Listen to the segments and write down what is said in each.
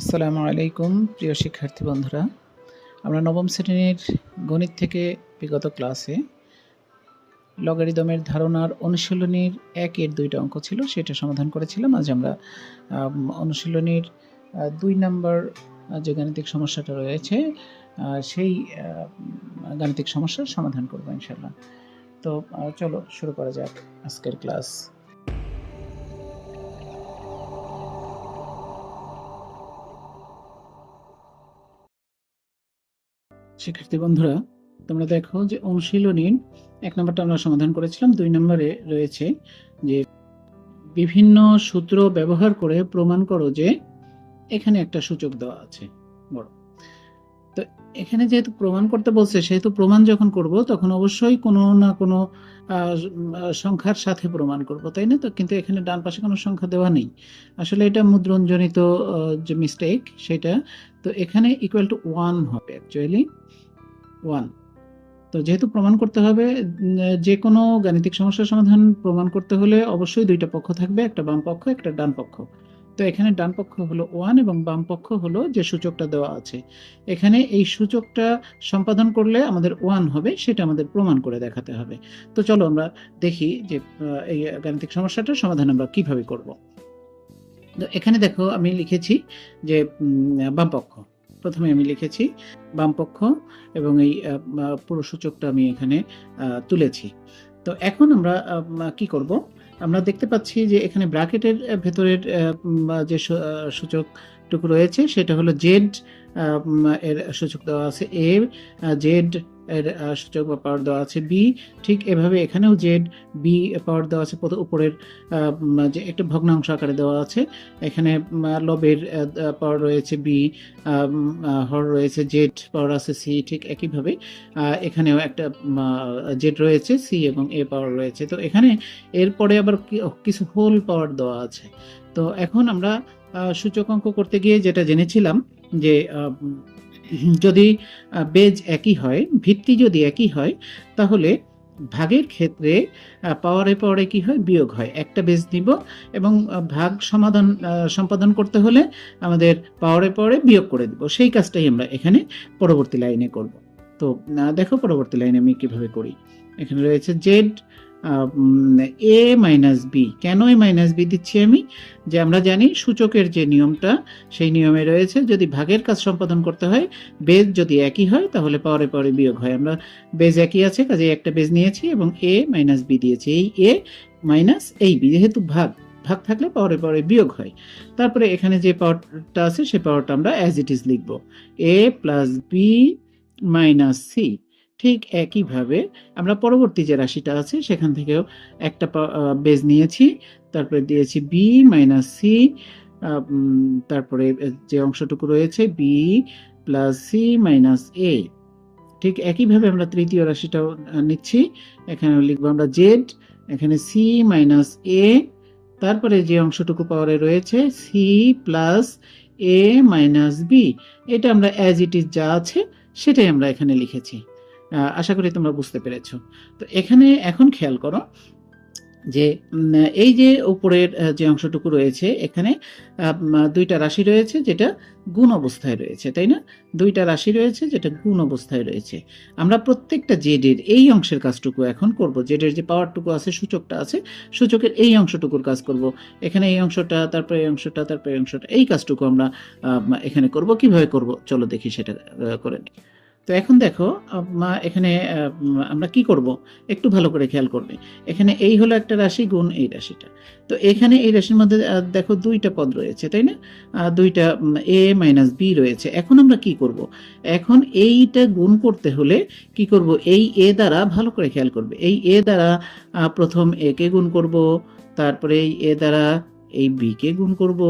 আসসালামু আলাইকুম, প্রিয় শিক্ষার্থী বন্ধুরা। আমরা নবম শ্রেণির গণিত থেকে বিগত ক্লাসে লগারিদমের ধারণার অনুশীলনীর একের দুইটা অঙ্ক ছিল, সেটা সমাধান করেছিলাম। আজ আমরা অনুশীলনীর দুই নম্বর যে গাণিতিক সমস্যাটা রয়েছে সেই গাণিতিক সমস্যার সমাধান করব ইনশাল্লাহ তো চলো শুরু করা যাক আজকের ক্লাস। শিক্ষার্থী বন্ধুরা, তোমরা দেখো যে অনুশীলনীর এক নম্বরটা আমরা সমাধান করেছিলাম। দুই নম্বরে রয়েছে যে বিভিন্ন সূত্র ব্যবহার করে প্রমাণ করো যে এখানে একটা সূচক দেওয়া আছে। বড়। তো এখানে যেহেতু প্রমাণ করতে বলছে, সেহেতু প্রমাণ যখন করব, তখন অবশ্যই কোনো না কোনো সংখ্যার সাথে প্রমাণ করব, তাই না? তো কিন্তু এখানে ডান পাশে কোনো সংখ্যা দেওয়া নেই। আসলে এটা মুদ্রণজনিত যে মিস্টেক সেটা, তো এখানে ইকুয়াল টু ওয়ান হবে অ্যাকচুয়ালি ওয়ান তো যেহেতু প্রমাণ করতে হবে যে কোনো গাণিতিক সমস্যার সমাধান প্রমাণ করতে হলে অবশ্যই দুইটা পক্ষ থাকবে, একটা বাম পক্ষ, একটা ডান পক্ষ। তো এখানে ডান পক্ষ হলো ওয়ান এবং বাম পক্ষ হলো যে সূচকটা দেওয়া আছে। এখানে এই সূচকটা সম্পাদন করলে আমাদের ওয়ান হবে সেটা আমাদের প্রমাণ করে দেখাতে হবে। তো চলো আমরা দেখি যে এই গাণিতিক সমস্যাটার সমাধান আমরা কীভাবে করব। তো এখানে দেখো আমি লিখেছি যে বাম পক্ষ। প্রথমে আমি লিখেছি বাম পক্ষ এবং এই পুরো সূচকটা আমি এখানে তুলেছি। তো এখন আমরা আম, কি করব? আমরা দেখতে পাচ্ছি যে এখানে ব্র্যাকেটের ভেতরের যে সূচকটুকু রয়েছে, সেটা হলো জেড এর সূচক দেওয়া আছে এ জেড এর সূচক বা পাওয়ার দেওয়া আছে বি ঠিক এভাবে এখানেও জেড বি পাওয়ার দেওয়া আছে উপরের যে একটা ভগ্নাংশ আকারে দেওয়া আছে। এখানে লবের পাওয়ার রয়েছে বি হর রয়েছে জেড পাওয়ার আছে সি ঠিক একইভাবে এখানেও একটা জেড রয়েছে সি এবং এ পাওয়ার রয়েছে। তো এখানে এরপরে আবার কিছু হোল পাওয়ার দেওয়া আছে। তো এখন আমরা সূচক অঙ্ক করতে গিয়ে যেটা জেনেছিলাম যে যদি বেজ একই হয়, ভিত্তি যদি একই হয়, তাহলে ভাগের ক্ষেত্রে পাওয়ারে পাওয়ারে কি হয়? বিয়োগ হয়। একটা বেজ নিব এবং ভাগ সমাধান সম্পাদন করতে হলে আমাদের পাওয়ারে পাওয়ারে বিয়োগ করে দিব। সেই কাজটাই আমরা এখানে পরবর্তী লাইনে করব। তো দেখো পরবর্তী লাইনে আমি কীভাবে করি। এখানে রয়েছে জেড এ মাইনাস বি কেন এ মাইনাস বি দিচ্ছি আমি? যে আমরা জানি সূচকের যে নিয়মটা, সেই নিয়মে রয়েছে, যদি ভাগের কাজ সম্পাদন করতে হয় বেজ যদি একই হয়, তাহলে পাওয়ারে পাওয়ারে বিয়োগ হয়। আমরা বেজ একই আছে, কাজে একটা বেজ নিয়েছি এবং এ মাইনাস বি দিয়েছি। এই এ মাইনাস এই বি যেহেতু ভাগ ভাগ থাকলে পাওয়ারে পাওয়ারে বিয়োগ হয়। তারপরে এখানে যে পাওয়ারটা আছে সেই পাওয়ারটা আমরা অ্যাজ ইট ইজ লিখব। A plus B minus C ঠিক একইভাবে আমরা পরবর্তী যে রাশিটা আছে, সেখান থেকেও একটা বেজ নিয়েছি। তারপরে দিয়েছি বি মাইনাস সি তারপরে যে অংশটুকু রয়েছে B plus C minus A ঠিক একইভাবে আমরা তৃতীয় রাশিটাও নিচ্ছি। এখানে লিখব আমরা জেড এখানে সি মাইনাস এ তারপরে যে অংশটুকু পাওয়ারে রয়েছে C plus A minus B এটা আমরা অ্যাজ ইট ইজ যা আছে, সেটাই আমরা এখানে লিখেছি। আশা করি তোমরা বুঝতে পেরেছ। তো এখানে এখন খেয়াল করো যে এই যে উপরের যে অংশটুকু রয়েছে, এখানে দুইটা রাশি রয়েছে যেটা গুণ অবস্থায় রয়েছে, তাই না? দুইটা রাশি রয়েছে যেটা গুণ অবস্থায় রয়েছে। আমরা প্রত্যেকটা জেডের এই অংশের কাজটুকু এখন করব। জেডের যে পাওয়ারটুকু আছে, সূচকটা আছে, সূচকের এই অংশটুকুর কাজ করব। এখানে এই অংশটা, তারপরে এই অংশটা, তারপরে এই অংশটা, এই কাজটুকু আমরা এখানে করব। কীভাবে করব? চলো দেখি সেটা করে নিই। তো এখন দেখো এখানে আমরা কি করব? একটু ভালো করে খেয়াল করবে। এখানে এই হলো একটা রাশি গুণ এই রাশিটা। তো এখানে এই রাশির মধ্যে দেখো দুইটা পদ রয়েছে, তাই না? দুইটা এ মাইনাস বি রয়েছে। এখন আমরা কি করব? এখন এইটা গুণ করতে হলে কি করব? এই এ দ্বারা ভালো করে খেয়াল করবে। এই এ দ্বারা প্রথম এ কে গুণ করব, তারপরে এই এ দ্বারা এই বি কে গুণ করব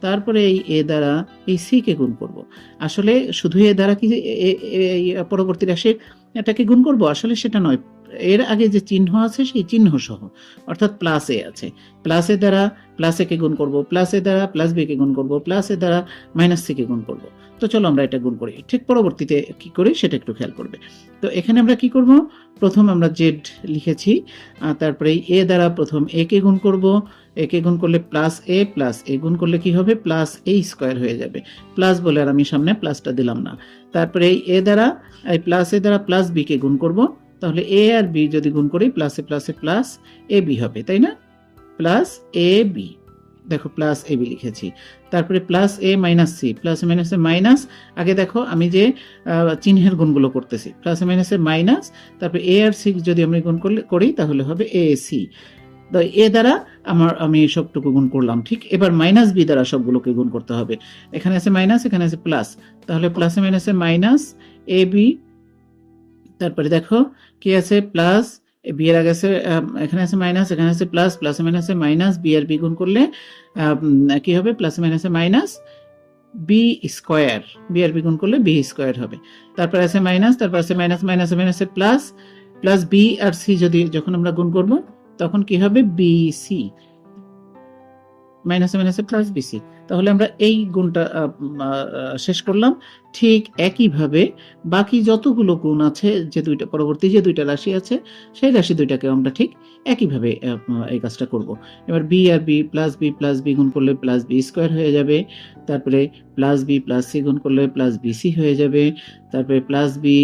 তারপরে এই এ দ্বারা এই সিকে গুণ করব। আসলে শুধু এ দ্বারা কি পরবর্তী রাশির এটাকে গুণ করব? আসলে সেটা নয়। এর আগে যে চিহ্ন আছে, সেই চিহ্ন সহ অর্থাৎ প্লাস এ আছে। প্লাস এ দ্বারা প্লাস এ কে গুণ করব প্লাস এ দ্বারা প্লাস বি কে গুণ করব প্লাস এ দ্বারা মাইনাস সি কে গুণ করব। তো চলো আমরা এটা গুণ করি। ঠিক পরবর্তীতে কি করি, সেটা একটু খেয়াল করবে। তো এখানে আমরা কি করব? প্রথম আমরা জেড লিখেছি তারপরে এ দ্বারা প্রথম এ কে গুণ করব। এ কে গুণ করলে প্লাস এ প্লাস এ গুণ করলে কি হবে? প্লাস এ স্কোয়ার হয়ে যাবে। প্লাস বলে আর আমি সামনে প্লাসটা দিলাম না। তারপরে এ দ্বারা, এই প্লাস এ দ্বারা প্লাস বি কে গুণ করব। তাহলে এ আর বি যদি গুণ করি প্লাসে প্লাসে প্লাস এ বি হবে, তাই না? প্লাস এ বি দেখো প্লাস এ বি লিখেছি। তারপরে plus A minus C plus minus A minus আগে দেখো আমি যে চিহ্নের গুণগুলো করতেছি প্লাস মাইনাস এ মাইনাস তারপরে এ আর সি যদি আমি গুণ করলে, করি, তাহলে হবে এ সি তো এ দ্বারা আমার, আমি সবটুকু গুণ করলাম, ঠিক? এবার মাইনাস বি দ্বারা সবগুলোকে গুণ করতে হবে। এখানে আছে মাইনাস এখানে আছে প্লাস তাহলে প্লাসে মাইনাসে মাইনাস এ বি তারপরে দেখো, কি আছে? প্লাস বি এর আগে আছে এখানে আছে মাইনাস এখানে আছে প্লাস প্লাসে মাইনাসে মাইনাস বি আর বি গুণ করলে কি হবে? প্লাসে মাইনাসে মাইনাস বি স্কোয়ার বি আর বি গুণ করলে বি স্কোয়ার হবে। তারপর আছে মাইনাস তারপর আছে মাইনাস মাইনাসে মাইনাসে প্লাস প্লাস বি আর সি যদি যখন আমরা গুণ করব, তখন কি হবে? বি সি মাইনাসে মাইনাসে প্লাস বিসি তাহলে আমরা এই গুণটা শেষ করলাম। ঠিক একইভাবে বাকি যতগুলো গুণ আছে, যে দুইটা পরবর্তী যে দুইটা রাশি আছে, সেই রাশি দুইটাকে আমরা ঠিক একইভাবে এই কাজটা করব। এবার বি আর B plus B plus B গুণ করলে প্লাস বি স্কোয়ার হয়ে যাবে। তারপরে প্লাস বি প্লাস সি গুণ করলে প্লাস বিসি হয়ে যাবে। তারপরে প্লাস বি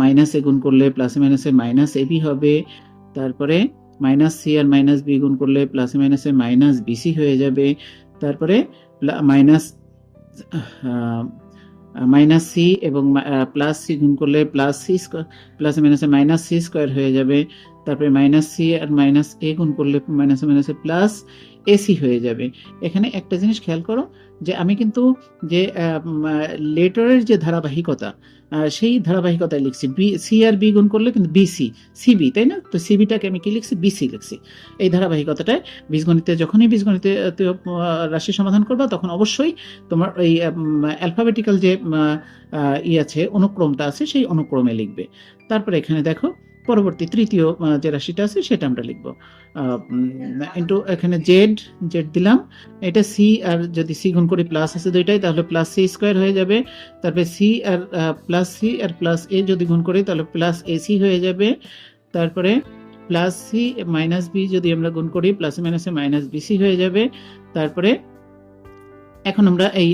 মাইনাস এ গুণ করলে প্লাসে মাইনাসে মাইনাস এ বি হবে। তারপরে মাইনাস সি আর মাইনাস বি গুণ করলে প্লাসে মাইনাসে মাইনাস বিসি হয়ে যাবে। তারপরে মাইনাস মাইনাস সি এবং প্লাস সি গুণ করলে প্লাস সি স্কোয়ার, প্লাস মাইনাসে মাইনাস সি স্কোয়ার হয়ে যাবে। তারপরে মাইনাস সি আর মাইনাস এ গুণ করলে মাইনাসে মাইনাসে প্লাস এসি হয়ে যাবে। এখানে একটা জিনিস খেয়াল করো যে আমি কিন্তু যে লেটারের যে ধারাবাহিকতা সেই ধারাবাহিকতায় লিখছি। বি সি আর বি গুণ করলে কিন্তু বিসি সিবি তাই না? তো সিবিটাকে আমি কি লিখছি? বিসি লিখছি। এই ধারাবাহিকতাটায় বীজগণিতে, যখনই বীজগণিতে রাশি সমাধান করবা, তখন অবশ্যই তোমার এই অ্যালফাবেটিক্যাল যে ই আছে, অনুক্রমটা আছে, সেই অনুক্রমে লিখবে। তারপরে এখানে দেখো পরবর্তী তৃতীয় যে রাশিটা আছে সেটা আমরা লিখব। ইন্টু এখানে জেড জেড দিলাম। এটা সি আর যদি সি গুণ করি প্লাস আছে দুইটাই, তাহলে প্লাস সি স্কোয়ার হয়ে যাবে। তারপরে সি আর প্লাস সি আর প্লাস এ যদি গুণ করি, তাহলে প্লাস এসি হয়ে যাবে। তারপরে প্লাস সি মাইনাস বি যদি আমরা গুণ করি প্লাস মাইনাসে মাইনাস বিসি হয়ে যাবে। তারপরে এখন আমরা এই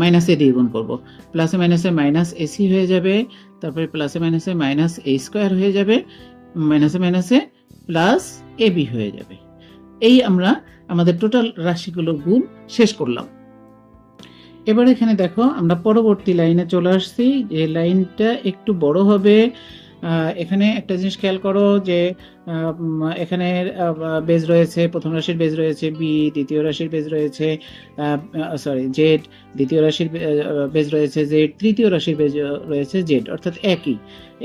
মাইনাস দিয়ে গুণ করব। প্লাসে মাইনাসে মাইনাস এসি হয়ে যাবে, তারপরে প্লাসে মাইনাসে মাইনাস এ স্কোয়ার হয়ে যাবে মাইনাসে মাইনাসে প্লাস এ বি হয়ে যাবে। এই আমরা আমাদের টোটাল রাশিগুলো গুণ শেষ করলাম। এবার এখানে দেখো, আমরা পরবর্তী লাইনে চলে আসছি, যে লাইনটা একটু বড় হবে এখানে একটা জিনিস খেয়াল করো যে এখানে বেজ রয়েছে, প্রথম রাশির বেজ রয়েছে বি দ্বিতীয় রাশির বেজ রয়েছে সরি জেড দ্বিতীয় রাশির বেজ রয়েছে জেড তৃতীয় রাশির বেজ রয়েছে জেড অর্থাৎ একই।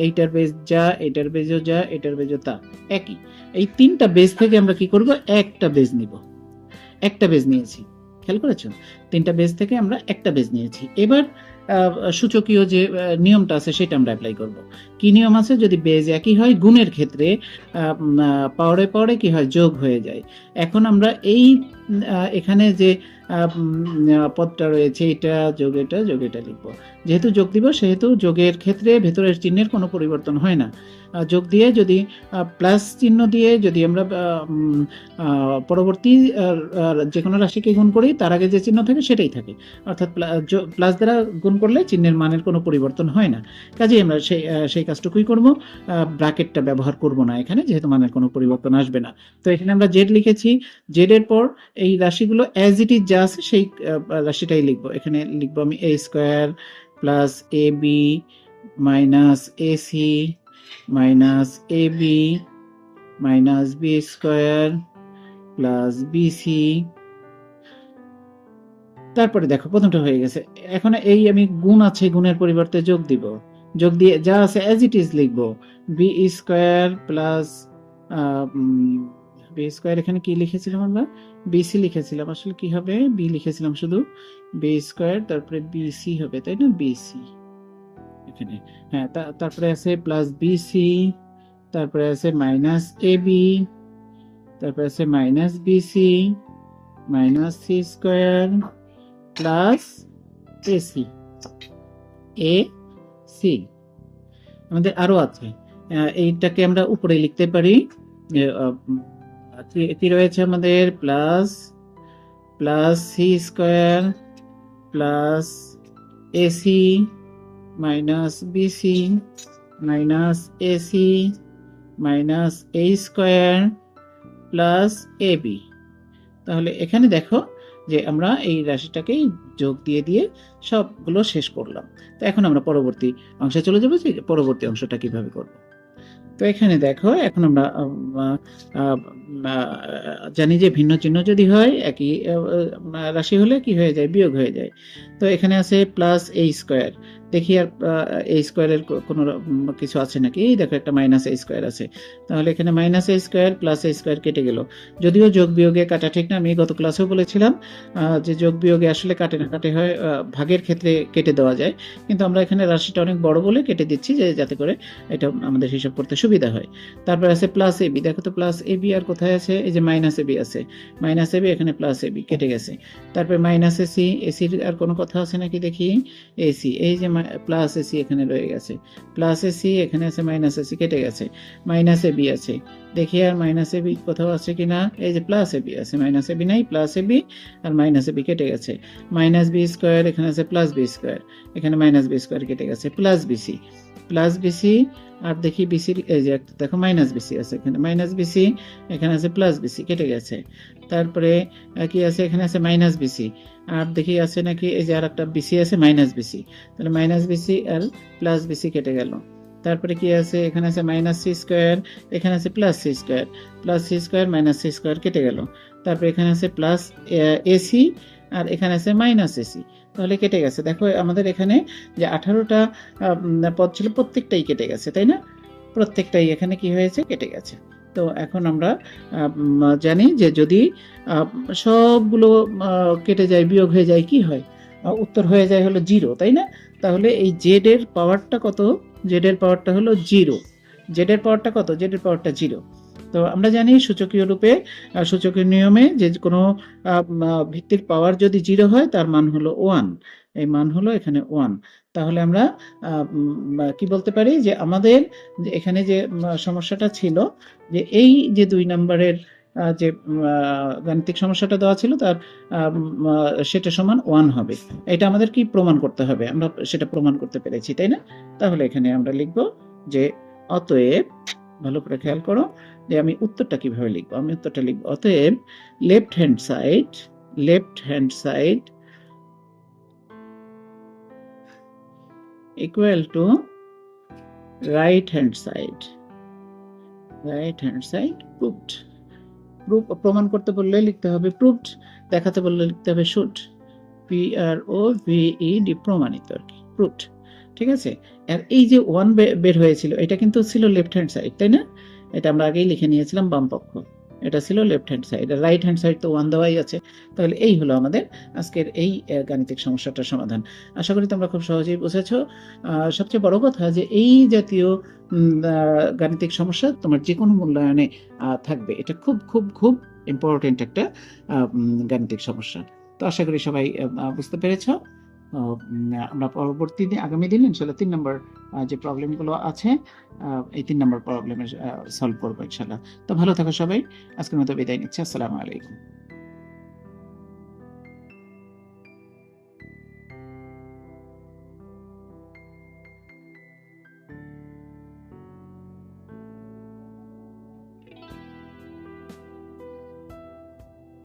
এইটার বেজ যা, এটার বেজও যা, এটার বেজও তা, একই। এই তিনটা বেজ থেকে আমরা কি করব? একটা বেজ নিব। একটা বেজ নিয়েছি। খেয়াল করেছ? তিনটা বেজ থেকে আমরা একটা বেজ নিয়েছি। এবার সূচকীয় যে নিয়মটা আছে সেটা আমরা অ্যাপ্লাই করব। কি নিয়ম আছে? যদি বেজ একই হয়, গুণের ক্ষেত্রে পাওয়ারে পাওয়ারে কি হয়? যোগ হয়ে যায়। এখন আমরা এই এখানে যে পদটা রয়েছে, এটা যোগ এটা যোগ এটা লিখব। যেহেতু যোগ দিব সেহেতু যোগের ক্ষেত্রে ভেতরের চিহ্নের কোনো পরিবর্তন হয় না। যোগ দিয়ে যদি প্লাস চিহ্ন দিয়ে যদি আমরা পরবর্তী যে কোনো রাশিকে গুণ করি, তার আগে যে চিহ্ন থাকে সেটাই থাকে। অর্থাৎ প্লাস দ্বারা গুণ করলে চিহ্নের মানের কোনো পরিবর্তন হয় না। কাজেই আমরা সেই সেই কাজটুকুই করব। ব্র্যাকেটটা ব্যবহার করব না এখানে, যেহেতু মানের কোনো পরিবর্তন আসবে না। তো এখানে আমরা জেড লিখেছি। জেড এর পর এই রাশিগুলো অ্যাজ ইট ইজ যা আছে, সেই রাশিটাই লিখব। এখানে লিখব আমি A square plus A B minus A C minus A B minus B square plus BC তারপরে দেখো, প্রথমটা হয়ে গেছে। এখন এই আমি গুণ আছে, গুণের পরিবর্তে যোগ দিব। যোগ দিয়ে যা আছে অ্যাজ ইট ইজ লিখব। B square plus B square এখানে কি লিখেছিলাম আমরা? বিসি লিখেছিলাম। আসলে কি হবে? বি লিখেছিলাম শুধু। বি স্কোয়ার তারপরে বিসি হবে তাই না? বিসি এখানে। হ্যাঁ তারপরে আছে প্লাস বিসি তারপরে আছে মাইনাস এ বি তারপরে আছে minus BC minus C square plus AC A C আমাদের আরও আছে। এইটাকে আমরা উপরে লিখতে পারি। এ, আহ, উম, কি- কি রয়েছে আমাদের plus plus C square plus AC minus BC minus AC minus A square plus A B তাহলে এখানে দেখো যে আমরা এই রাশিটাকেই যোগ দিয়ে দিয়ে সবগুলো শেষ করলাম। তো এখন আমরা পরবর্তী অংশে চলে যাব যে পরবর্তী অংশটা কীভাবে করব। তো এখানে দেখো, এখন আমরা জানি যে ভিন্ন চিহ্ন যদি হয়, একই রাশি হলে কি হয়ে যায়? বিয়োগ হয়ে যায়। তো এখানে আছে প্লাস এই স্কোয়ার দেখি আর এ স্কোয়ারের কোনো কিছু আছে নাকি? এই দেখো একটা মাইনাস এ স্কোয়ার আছে। তাহলে এখানে minus A square plus A square কেটে গেল। যদিও যোগ বিয়োগে কাটা ঠিক না, আমি গত ক্লাসেও বলেছিলাম যে যোগ বিয়োগে আসলে কাটে না, কাটে হয় ভাগের ক্ষেত্রে কেটে দেওয়া যায়। কিন্তু আমরা এখানে রাশিটা অনেক বড় বলে কেটে দিচ্ছি, যে যাতে করে এটা আমাদের হিসাব করতে সুবিধা হয়। তারপর আছে প্লাস এ বি দেখো তো প্লাস এ বি আর কোথায় আছে? এই যে মাইনাস এ বি আছে। মাইনাস এ বি এখানে প্লাস এ বি কেটে গেছে। তারপরে মাইনাস এসি এসির আর কোনো কথা আছে নাকি দেখি? এসি এই যে প্লাস এসি এখানে রয়ে গেছে। প্লাস এসি এখানে আছে মাইনাস এসি কেটে গেছে। মাইনাস এ বি আছে। দেখি আর মাইনাস এ বি কোথাও আছে কিনা? এই যে প্লাস এ বি আছে মাইনাস এ বি নাই প্লাস এ বি আর মাইনাস এ বি কেটে গেছে। মাইনাস বি স্কোয়ার এখানে আছে প্লাস বি স্কোয়ার এখানে মাইনাস বি স্কোয়ার কেটে গেছে প্লাস বিসি প্লাস বিসি আর দেখি বিসির এই যে একটা, দেখো মাইনাস বিসি আছে এখানে। মাইনাস বিসি এখানে আছে প্লাস বিসি কেটে গেছে। তারপরে কি আছে? এখানে আছে মাইনাস বিসি আর দেখি আছে নাকি, এই যে আর একটা বিসি আছে মাইনাস বিসি তাহলে মাইনাস বিসি আর প্লাস বিসি কেটে গেল। তারপরে কি আছে? এখানে আছে মাইনাস সি স্কোয়ার এখানে আছে plus C square plus C square minus C square কেটে গেল। তারপরে এখানে আছে প্লাস এসি আর এখানে আছে মাইনাস এসি তাহলে কেটে গেছে। দেখো আমাদের এখানে যে আঠারোটা পদ ছিল প্রত্যেকটাই কেটে গেছে, তাই না? প্রত্যেকটাই এখানে কি হয়েছে? কেটে গেছে। তো এখন আমরা জানি যে যদি সবগুলো কেটে যায়, বিয়োগ হয়ে যায়, কি হয়? উত্তর হয়ে যায় হলো জিরো তাই না? তাহলে এই জেড এর পাওয়ারটা কত? জেড এর পাওয়ারটা হলো জিরো। জেড এর পাওয়ারটা কত? জেড এর পাওয়ারটা জিরো। তো আমরা জানি সূচকীয় রূপে সূচকীয় নিয়মে যে কোনো ভিত্তির পাওয়ার যদি জিরো হয়, তার মান হলো ওয়ান। এই মান হলো এখানে ওয়ান। তাহলে আমরা কি বলতে পারি? যে আমাদের এখানে যে সমস্যাটা ছিল, যে এই যে দুই নম্বরের যে গাণিতিক সমস্যাটা দেওয়া ছিল তার সেটা সমান ওয়ান হবে। এটা আমাদের কি প্রমাণ করতে হবে? আমরা সেটা প্রমাণ করতে পেরেছি, তাই না? তাহলে এখানে আমরা লিখব যে, অতএব, ভালো করে খেয়াল করো, যে আমি উত্তরটা কীভাবে লিখব? আমি উত্তরটা লিখব, অতএব left hand side left hand side equal to right hand side, right hand side proved proof প্রমাণ করতে বললে লিখতে হবে প্রুফড দেখাতে বললে লিখতে হবে shoot P R O V E D প্রমাণিত আর কি প্রুফড ঠিক আছে? আর এই যে ওয়ান বের হয়েছিল, এটা কিন্তু ছিল লেফট হ্যান্ড সাইড তাই না? এটা আমরা আগেই লিখে নিয়েছিলাম বাম পক্ষ। এটা ছিল লেফট হ্যান্ড সাইড আর রাইট হ্যান্ড সাইড তো ওয়ান দেওয়াই আছে। তাহলে এই হলো আমাদের আজকের এই গাণিতিক সমস্যাটার সমাধান। আশা করি তোমরা খুব সহজেই বুঝেছ। সবচেয়ে বড় কথা যে এই জাতীয় গাণিতিক সমস্যা তোমার যে কোনো মূল্যায়নে থাকবে। এটা খুব খুব খুব ইম্পর্টেন্ট একটা গাণিতিক সমস্যা। তো আশা করি সবাই বুঝতে পেরেছ। আমরা পরবর্তী দিন, আগামী দিন ইনশাল্লাহ তিন নম্বর যে প্রবলেমগুলো আছে এই তিন নম্বর প্রবলেমের সলভ করব ইনশাল্লাহ। তো ভালো থাকো সবাই। আজকের মতো বিদায় নিচ্ছি। আসসালামু আলাইকুম।